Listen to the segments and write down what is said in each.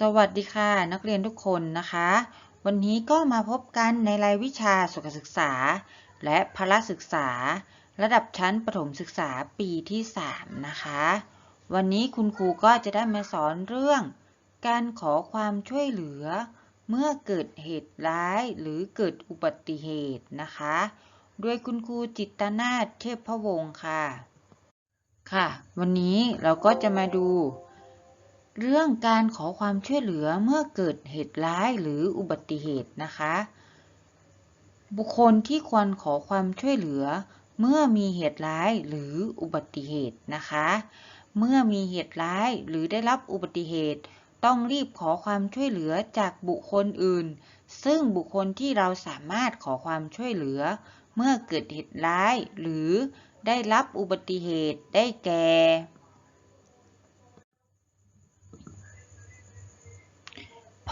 สวัสดีค่ะ นักเรียนทุกคนนะคะ วันนี้ก็มาพบกันในรายวิชาสุขศึกษา และพละศึกษา ระดับชั้นประถมศึกษาปีที่ 3 นะคะ วันนี้คุณครูก็จะได้มาสอนเรื่อง การขอความช่วยเหลือ เมื่อเกิดเหตุร้ายหรือเกิดอุบัติเหตุนะคะ โดยคุณครูจิตนาถเทพพวงศ์ค่ะ ค่ะ วันนี้เราก็จะมาดู เรื่องการขอความช่วยเหลือเมื่อเกิดเหตุร้ายหรืออุบัติเหตุนะคะ บุคคลที่ควรขอความช่วยเหลือ เมื่อมีเหตุร้ายหรืออุบัติเหตุนะคะ เมื่อมีเหตุร้ายหรือได้รับอุบัติเหตุ ต้องรีบขอความช่วยเหลือจากบุคคลอื่น ซึ่งบุคคลที่เราสามารถขอความช่วยเหลือ เมื่อเกิดเหตุร้ายหรือได้รับอุบัติเหตุได้แก่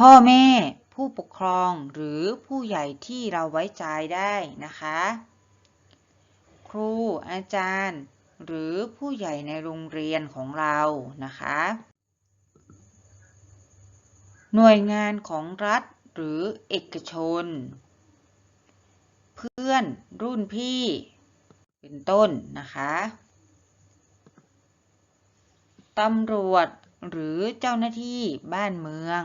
พ่อแม่ ผู้ปกครองหรือผู้ใหญ่ที่เราไว้ใจได้นะคะ ครูอาจารย์ หรือผู้ใหญ่ในโรงเรียนของเรานะคะ หน่วยงานของรัฐหรือเอกชน เพื่อนรุ่นพี่ เป็นต้นนะคะตำรวจหรือเจ้าหน้าที่บ้านเมือง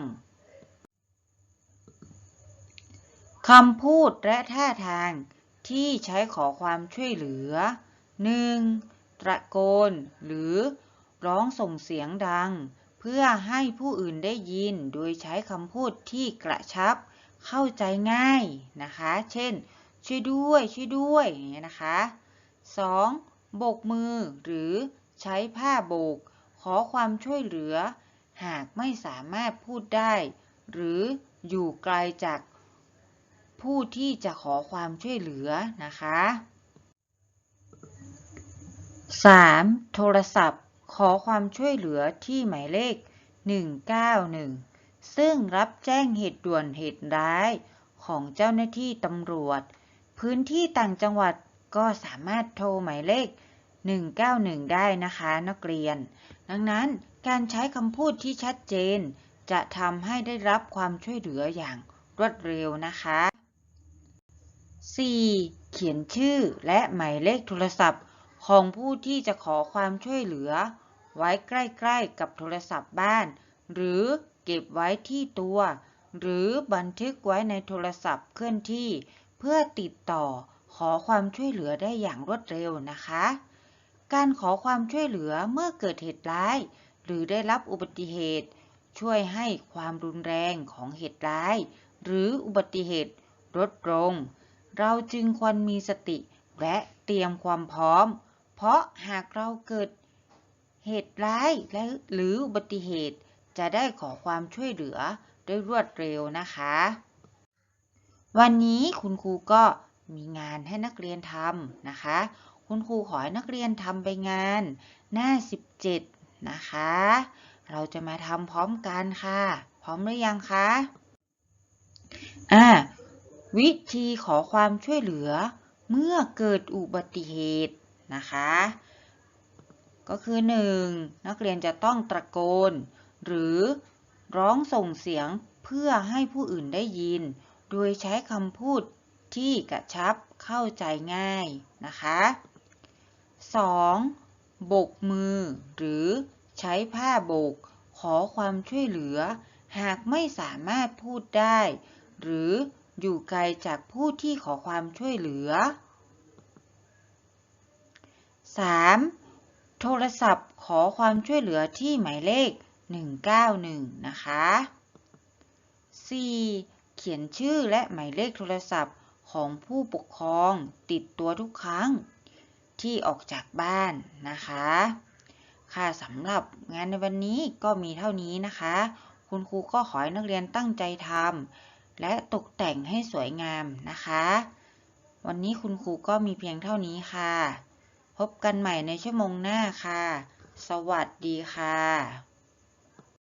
คำพูดและท่าทางที่ใช้ขอความช่วยเหลือ 1. ตะโกน หรือร้องส่งเสียงดัง เพื่อให้ผู้อื่นได้ยินโดยใช้คำพูดที่กระชับ เข้าใจง่ายนะคะ เช่น ช่วยด้วย ช่วยด้วยอย่างเงี้ยนะคะ 2. โบกมือ หรือใช้ผ้าโบก ขอความช่วยเหลือ หากไม่สามารถพูดได้ หรืออยู่ไกลจาก ผู้ที่จะขอความช่วยเหลือนะคะ 3. โทรศัพท์ ขอความช่วยเหลือที่หมายเลข 191 ซึ่งรับแจ้งเหตุด่วนเหตุร้ายของเจ้าหน้าที่ตำรวจ พื้นที่ต่างจังหวัดก็สามารถโทรหมายเลข 191 ได้นะคะนักเรียน ดังนั้นการใช้คำพูดที่ชัดเจน จะทำให้ได้รับความช่วยเหลืออย่างรวดเร็วนะคะ 4. เขียนชื่อและหมายเลขโทรศัพท์ ของผู้ที่จะขอความช่วยเหลือ ไว้ใกล้ๆกับโทรศัพท์บ้าน หรือเก็บไว้ที่ตัว หรือบันทึกไว้ในโทรศัพท์เคลื่อนที่ เพื่อติดต่อขอความช่วยเหลือได้อย่างรวดเร็วนะคะ การขอความช่วยเหลือเมื่อเกิดเหตุร้าย หรือได้รับอุบัติเหตุ ช่วยให้ความรุนแรงของเหตุร้าย หรืออุบัติเหตุลดลง เราจึงควรมีสติและเตรียมความพร้อม เพราะหากเราเกิดเหตุร้ายและหรืออุบัติเหตุจะได้ขอความช่วยเหลือได้รวดเร็วนะคะ วันนี้คุณครูก็มีงานให้นักเรียนทำนะคะ คุณครูขอให้นักเรียนทำไปงาน หน้า 17 นะคะ เราจะมาทำพร้อมกันค่ะ พร้อมหรือยังคะ อ่า วิธีขอความช่วยเหลือเมื่อเกิดอุบัติเหตุนะคะ ก็คือ 1. นักเรียนจะต้องตะโกน หรือร้องส่งเสียงเพื่อให้ผู้อื่นได้ยิน โดยใช้คำพูดที่กระชับเข้าใจง่ายนะคะ 2. โบกมือ หรือใช้ผ้าโบก ขอความช่วยเหลือ หากไม่สามารถพูดได้ หรือ อยู่ไกลจากผู้ที่ขอความช่วยเหลือ 3. โทรศัพท์ขอความช่วยเหลือที่หมายเลข 191 นะคะ 4. เขียนชื่อและหมายเลขโทรศัพท์ของผู้ปกครองติดตัวทุกครั้งที่ออกจากบ้านนะคะ ค่ะสำหรับงานในวันนี้ก็มีเท่านี้นะคะ คุณครูก็ขอให้นักเรียนตั้งใจทำ และตกแต่งให้สวยงามนะคะ วันนี้คุณครูก็มีเพียงเท่านี้ค่ะ พบกันใหม่ในชั่วโมงหน้าค่ะ สวัสดีค่ะ